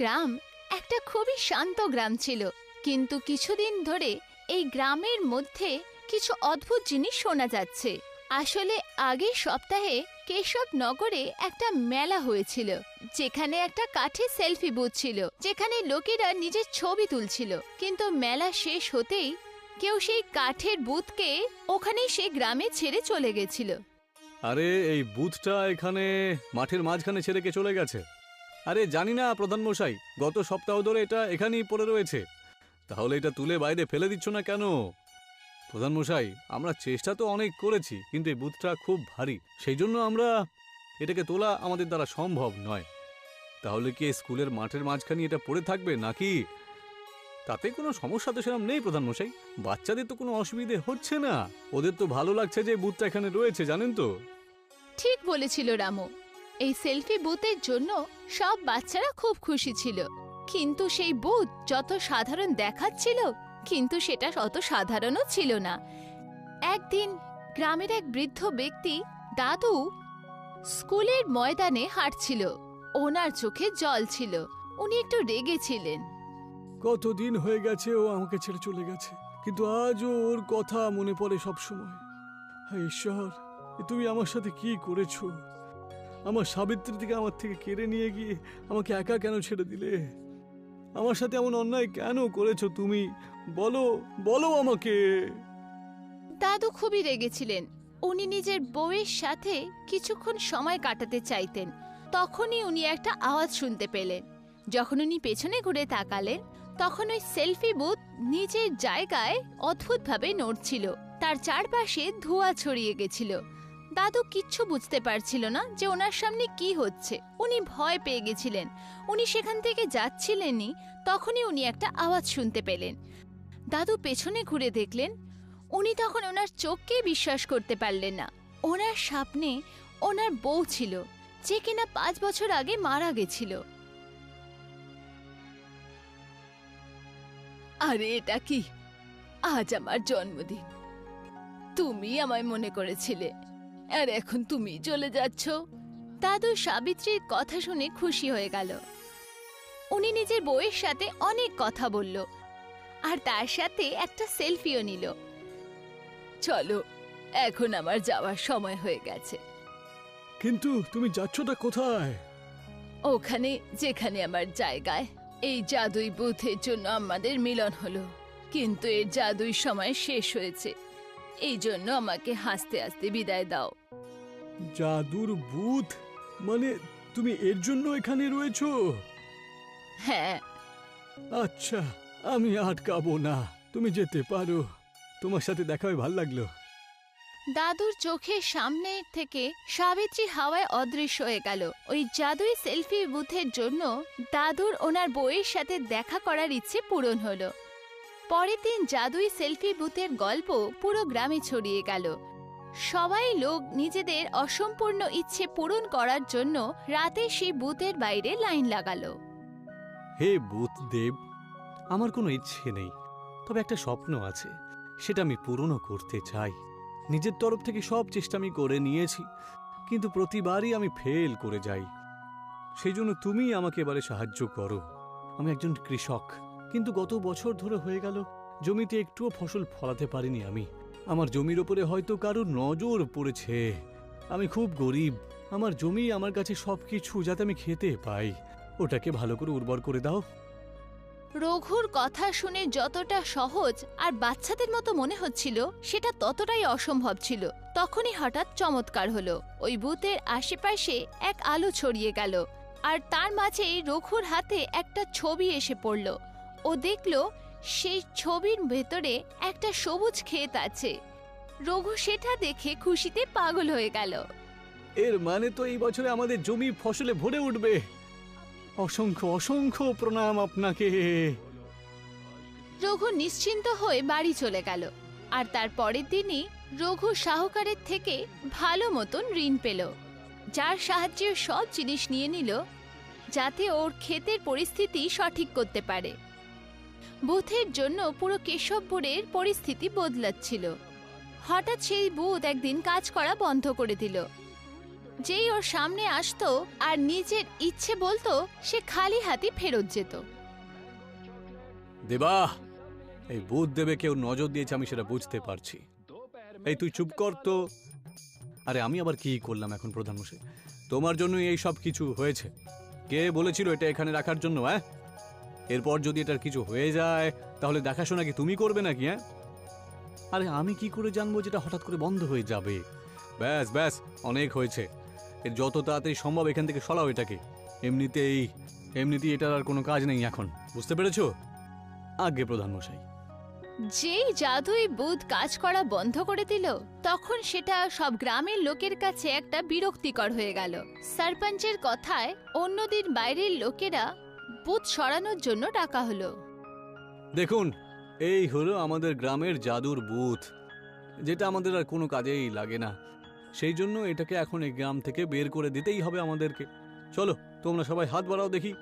গ্রাম একটা খুবই শান্ত গ্রাম ছিল, কিন্তু কিছুদিন ধরে এই গ্রামের মধ্যে কিছু অদ্ভুত জিনিস শোনা যাচ্ছে। আসলে আগের সপ্তাহে কেশব নগরে একটা মেলা হয়েছিল, যেখানে একটা কাঠের সেলফি বুথ ছিল, যেখানে লোকেরা নিজের ছবি তুলছিল। কিন্তু মেলা শেষ হতেই কেউ সেই কাঠের বুথকে ওখানেই সে গ্রামে ছেড়ে চলে গেছিল। আরে, এই বুথটা এখানে মাঠের মাঝখানে ছেড়ে কে চলে গেছে? আরে জানি না প্রধান মশাই গত সপ্তাহ ধরে এটা এখানেই পড়ে রয়েছে। তাহলে এটা তুলে বাইরে ফেলে দিচ্ছ না কেন? প্রধান মশাই আমরা চেষ্টা তো অনেক করেছি, কিন্তু এই বুথটা খুব ভারী। সেই জন্য আমরা এটাকে তোলা আমাদের দ্বারা সম্ভব নয়। তাহলে কি স্কুলের মাঠের মাঝখানে এটা পড়ে থাকবে নাকি? তাতে কোনো সমস্যা তো সেরকম নেই প্রধান মশাই বাচ্চাদের তো কোনো অসুবিধে হচ্ছে না। ওদের তো ভালো লাগছে যে বুথটা এখানে রয়েছে, জানেন তো? ঠিক বলেছিল রামু। এই সেলফি বুথের জন্য সব বাচ্চারা খুব খুশি ছিল। কিন্তু সেই বুথ যত সাধারণ দেখাচ্ছিল, কিন্তু সেটা অত সাধারণও ছিল না। একদিন গ্রামের এক বৃদ্ধ ব্যক্তি দাদু স্কুলের ময়দানে হাঁটছিল। ওনার চোখে জল ছিল। উনি একটু রেগেছিলেন কতদিন হয়ে গেছে ও আমাকে ছেড়ে চলে গেছে, কিন্তু আজও ওর কথা মনে পড়ে সবসময়। ঈশ্বর তুমি আমার সাথে কি করেছ? আমার সাবিত্রী থেকে আমার থেকে কেড়ে নিয়ে গিয়ে আমাকে একা কেন ছেড়ে দিলে? আমার সাথে এমন অন্যায় কেন করেছ তুমি? বলো বলো আমাকে। দাদু খুবই রেগেছিলেন। উনি নিজের বউয়ের সাথে কিছুক্ষণ সময় কাটাতে চাইতেন। তখনই উনি একটা আওয়াজ শুনতে পেলেন। যখন উনি পেছনে ঘুরে তাকালেন, তখন ওই সেলফি বুথ নিজের জায়গায় অদ্ভুতভাবে নড়ছিল। তার চারপাশে ধোঁয়া ছড়িয়ে গেছিল। দাদু কিচ্ছু বুঝতে পারছিল না যে ওনার সামনে কি হচ্ছে। উনি ভয় পেয়ে গেছিলেন। উনি সেখান থেকে যাচ্ছিলেনই, তখনই উনি একটা আওয়াজ শুনতে পেলেন। দাদু পেছনে ঘুরে দেখলেন, উনি তখন ওনার চোখকে বিশ্বাস করতে পারলেন না। ওনার সামনে ওনার বউ ছিল, যে কিনা পাঁচ বছর আগে মারা গেছিল। আরে এটা কি? আজ আমার জন্মদিন। তুমি আমায় মনে করেছিলে। আর এখন তুমি চলে যাচ্ছ। দাদু সাবিত্রীর কথা শুনে খুশি হয়ে গেল। উনি নিজের বউয়ের সাথে অনেক কথা বলল আর তার সাথে একটা সেলফিও নিল। চলো এখন আমার যাওয়ার সময় হয়ে গেছে। কিন্তু তুমি যাচ্ছটা কোথায়? ওখানে যেখানে আমার জায়গায়। এই জাদুই বুথের জন্য আমাদের মিলন হলো। কিন্তু এর জাদুই সময় শেষ হয়েছে। এই জন্য আমাকে হাসতে হাসতে বিদায় দাও। জাদুর বুথ মানে তুমি এর জন্য এখানে রয়েছো? হ্যাঁ। আচ্ছা আমি আটকাবো না। তুমি যেতে পারো। তোমার সাথে দেখা হয়ে ভালো লাগল। দাদুর চোখের সামনে থেকে সাবিত্রী হাওয়ায় অদৃশ্য হয়ে গেল। ওই জাদুই সেলফি বুথের জন্য দাদুর ওনার বইয়ের সাথে দেখা করার ইচ্ছে পূরণ হলো। পরের দিন জাদুই সেলফি বুথের গল্প পুরো গ্রামে ছড়িয়ে গেল। সবাই লোক নিজেদের অসম্পূর্ণ ইচ্ছে পূরণ করার জন্য রাতে সেই বুথের বাইরে লাইন লাগালো। হে বুথ দেব আমার কোনো ইচ্ছে নেই, তবে একটা স্বপ্ন আছে, সেটা আমি পূরণও করতে চাই। নিজের তরফ থেকে সব চেষ্টা আমি করে নিয়েছি, কিন্তু প্রতিবারই আমি ফেল করে যাই। সেই জন্য তুমি আমাকে এবারে সাহায্য করো। আমি একজন কৃষক। কিন্তু গত বছর ধরে হয়ে গেল, জমিতে একটুও ফসল ফলাতে পারিনি আমি। আমার জমির ওপরে হয়তো কারোর নজর পড়েছে। আমি খুব গরিব। আমার জমি আমার কাছে সবকিছু যাতে আমি খেতে পাই। ওটাকে ভালো করে উর্বর করে দাও। রঘুর কথা শুনে যতটা সহজ আর বাচ্চাদের মতো মনে হচ্ছিল, সেটা ততটাই অসম্ভব ছিল। তখনই হঠাৎ চমৎকার হলো। ওই বুথের আশেপাশে এক আলো ছড়িয়ে গেল। আর তার মাঝেই রঘুর হাতে একটা ছবি এসে পড়ল। ও দেখল সেই ছবির ভেতরে একটা সবুজ ক্ষেত আছে। রঘু সেটা দেখে খুশিতে পাগল হয়ে গেল। এর মানে তো এই বছরে আমাদের জমি ফসলে ভরে উঠবে। অসংখ্য অসংখ্য প্রণাম আপনাকে। রঘু নিশ্চিন্ত হয়ে বাড়ি চলে গেল। আর তার পরের দিনই রঘু সাহকারের থেকে ভালো মতন ঋণ পেল। যার সাহায্যে সব জিনিস নিয়ে নিল যাতে ওর ক্ষেতের পরিস্থিতি সঠিক করতে পারে। বুথের জন্য পুরো কেশবপুরের পরিস্থিতি বদলাচ্ছিল। হঠাৎ সেই বুথ একদিন কাজ করা বন্ধ করে দিল। যেই ওর সামনে আসতো আর নিজের ইচ্ছে বলতো, সে খালি হাতি ফেরত যেত। দেবা, এই বুধ দেবে কেউ নজর দিয়েছে, আমি সেটা বুঝতে পারছি। এই তুই চুপ কর তো। আরে, আমি আবার কি করলাম এখন প্রধানমন্ত্রী তোমার জন্যই এই সব কিছু হয়েছে। কে বলেছিল এটা এখানে রাখার জন্য হ্যাঁ এরপর যদি এটার কিছু হয়ে যায়, তাহলে দেখাশোনা কি তুমি করবে নাকি হ্যাঁ? আরে, আমি কি করে জানব যেটা হঠাৎ করে বন্ধ হয়ে যাবে? ব্যাস ব্যাস, অনেক হয়েছে। এর যত তাড়াতাড়ি সম্ভব এখান থেকে সরাও এটাকে। এমনিতেই এমনিতেই এটার আর কোনো কাজ নেই এখন। বুঝতে পেরেছ? আগে প্রধানমশাই। যেই জাদুই বুধ কাজ করা বন্ধ করে দিল, তখন সেটা সব গ্রামের লোকের কাছে একটা বিরক্তিকর হয়ে গেল। সারপঞ্চের কথায় অন্যদিন বাইরের লোকেরা বুধ সরানোর জন্য ডাকা হলো। দেখুন এই হলো আমাদের গ্রামের জাদুর বুথ যেটা আমাদের আর কোনো কাজেই লাগে না। সেই জন্য এটাকে এখন এই গ্রাম থেকে বের করে দিতেই হবে আমাদেরকে। চলো তোমরা সবাই হাত বাড়াও দেখি।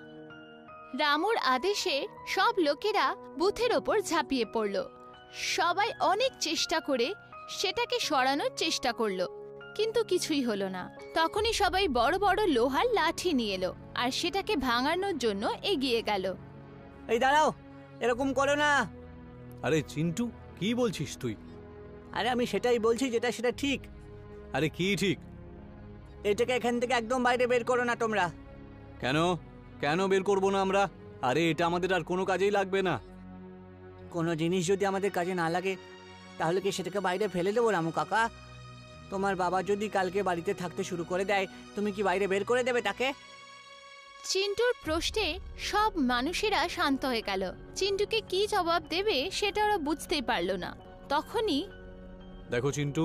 রামুর আদেশে সব লোকেরা বুথের ওপর ঝাঁপিয়ে পড়ল। সবাই অনেক চেষ্টা করে সেটাকে সরানোর চেষ্টা করল। কিন্তু কিছুই হলো না। তখনই সবাই বড় বড় লোহার লাঠি নিয়ে এলো আর সেটাকে ভাঙানোর জন্য এগিয়ে গেল। এই দাঁড়াও এরকম করো না। আরে চিন্টু কি বলছিস তুই? আরে আমি সেটাই বলছি যেটা সেটা ঠিক। আরে কি ঠিক? এটাকে এখান থেকে একদম বাইরে বের করো না তোমরা। কেন? কেন বের করব না আমরা? আরে এটা আমাদের আর কোনো কাজেই লাগবে না। কোনো জিনিস যদি আমাদের কাজে না লাগে তাহলে কি সেটাকে বাইরে ফেলে দেবো রামু কাকা? তোমার বাবা যদি কালকে বাড়িতে থাকতে শুরু করে দেয় তুমি কি বাইরে বের করে দেবে তাকে? চিন্টুর প্রশ্নে সব মানুষেরা শান্ত হয়ে গেল। চিন্টুকে কি জবাব দেবে সেটা ওরা বুঝতেই পারল না। তখনই দেখো চিন্টু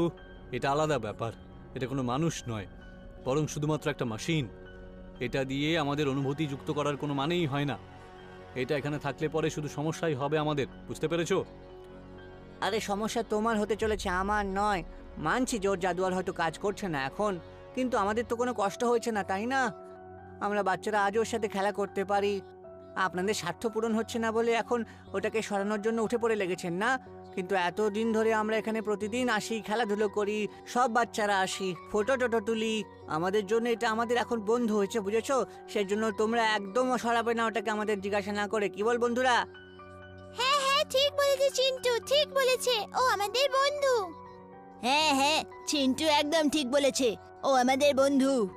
এটা আলাদা ব্যাপার। এটা কোনো মানুষ নয় বরং শুধুমাত্র একটা মেশিন এটা দিয়ে আমাদের অনুভূতি যুক্ত করার কোনো মানেই হয় না। এটা এখানে থাকলে পরে শুধু সমস্যাই হবে আমাদের বুঝতে পেরেছ? আরে সমস্যা তোমার হতে চলেছে আমার নয়। মানছি জোর জাদুয়ার হয়তো কাজ করছে না এখন, কিন্তু আমাদের তো কোনো কষ্ট হয়েছে না, তাই না? আমরা বাচ্চারা আজও ওর সাথে খেলা করতে পারি। আপনাদের স্বার্থ পূরণ হচ্ছে না বলে এখন ওটাকে সরানোর জন্য উঠে পড়ে লেগেছেন না? কিন্তু এত দিন ধরে আমরা এখানে প্রতিদিন আসি, খেলাধুলো করি, সব বাচ্চারা আসি, ফটো টটো তুলি। আমাদের জন্য এটা আমাদের এখন বন্ধু হয়েছে, বুঝেছ? সেই জন্য তোমরা একদম সরাবে না ওটাকে আমাদের জিজ্ঞাসা না করে, কি বল বন্ধুরা? হ্যাঁ হ্যাঁ ঠিক বলেছে চিন্টু, ঠিক বলেছে। ও আমাদের বন্ধু। হ্যাঁ হ্যাঁ চিন্টু একদম ঠিক বলেছে। ও আমাদের বন্ধু।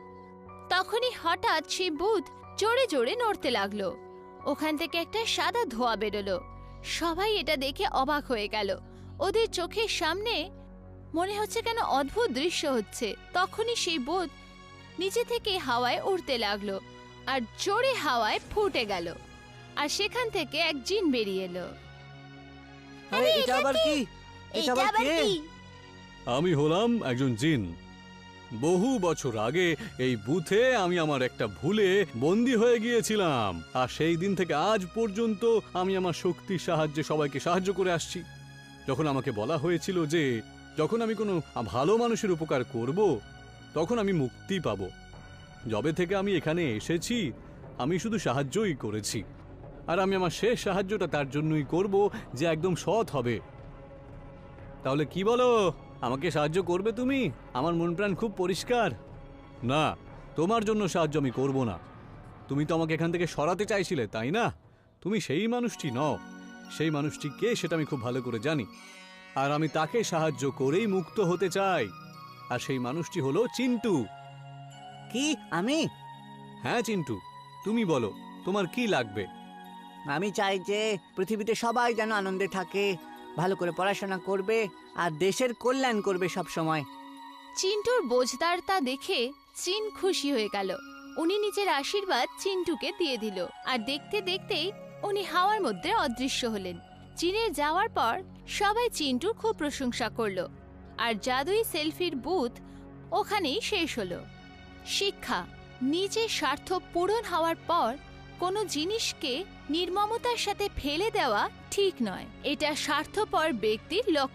তখনই হঠাৎ সেই বুধ জোরে জোরে নড়তে লাগল। ওখান থেকে একটা সাদা ধোয়া বেরোলো। সবাই এটা দেখে অবাক হয়ে গেল। ওদের চোখের সামনে মনে হচ্ছে কেন অদ্ভুত দৃশ্য হচ্ছে। তখনই সেই বুধ নিচে থেকে হাওয়ায় উড়তে লাগল আর জোরে হাওয়ায় ফুটে গেল। আর সেখান থেকে এক জিন বেরিয়ে এলো। আরে এটা আবার কি? এটা আবার কে? আমি হলাম একজন জিন। বহু বছর আগে এই বুথে আমি আমার একটা ভুলে বন্দী হয়ে গিয়েছিলাম। আর সেই দিন থেকে আজ পর্যন্ত আমি আমার শক্তির সাহায্যে সবাইকে সাহায্য করে আসছি। যখন আমাকে বলা হয়েছিল যে, যখন আমি কোনো ভালো মানুষের উপকার করব, তখন আমি মুক্তি পাব। যবে থেকে আমি এখানে এসেছি, আমি শুধু সাহায্যই করেছি। আর আমি আমার শেষ সাহায্যটা তার জন্যই করব যে একদম সৎ হবে। তাহলে কি বলো? আমাকে সাহায্য করবে তুমি? আমার মন প্রাণ খুব পরিষ্কার। না তোমার জন্য সাহায্য আমি করব না। তুমি তো আমাকে এখান থেকে সরাতে চাইছিলে তাই না? তুমি সেই মানুষটি নও। সেই মানুষটি কে সেটা আমি খুব ভালো করে জানি। আর আমি তাকে সাহায্য করেই মুক্ত হতে চাই। আর সেই মানুষটি হলো চিন্টু। কি আমি? হ্যাঁ চিন্টু তুমি বলো তোমার কি লাগবে? আমি চাই যে পৃথিবীতে সবাই যেন আনন্দে থাকে। ভালো করে পড়াশোনা করবে আর দেশের কল্যাণ করবে সব সময়। চিন্টুর বোঝদার তা দেখে চিন খুশি হয়ে গেল। উনি নিজের আশীর্বাদ চিন্টুকে দিয়ে দিল আর দেখতে দেখতেই উনি হাওয়ার মধ্যে অদৃশ্য হলেন। চীনে যাওয়ার পর সবাই চিন্টুর খুব প্রশংসা করল আর জাদুই সেলফির বুথ ওখানেই শেষ হলো। শিক্ষা, নিজের স্বার্থ পূরণ হওয়ার পর কোনো জিনিসকে নির্মমতার সাথে ফেলে দেওয়া ঠিক নয়। এটা স্বার্থপর ব্যক্তির লক্ষ্য।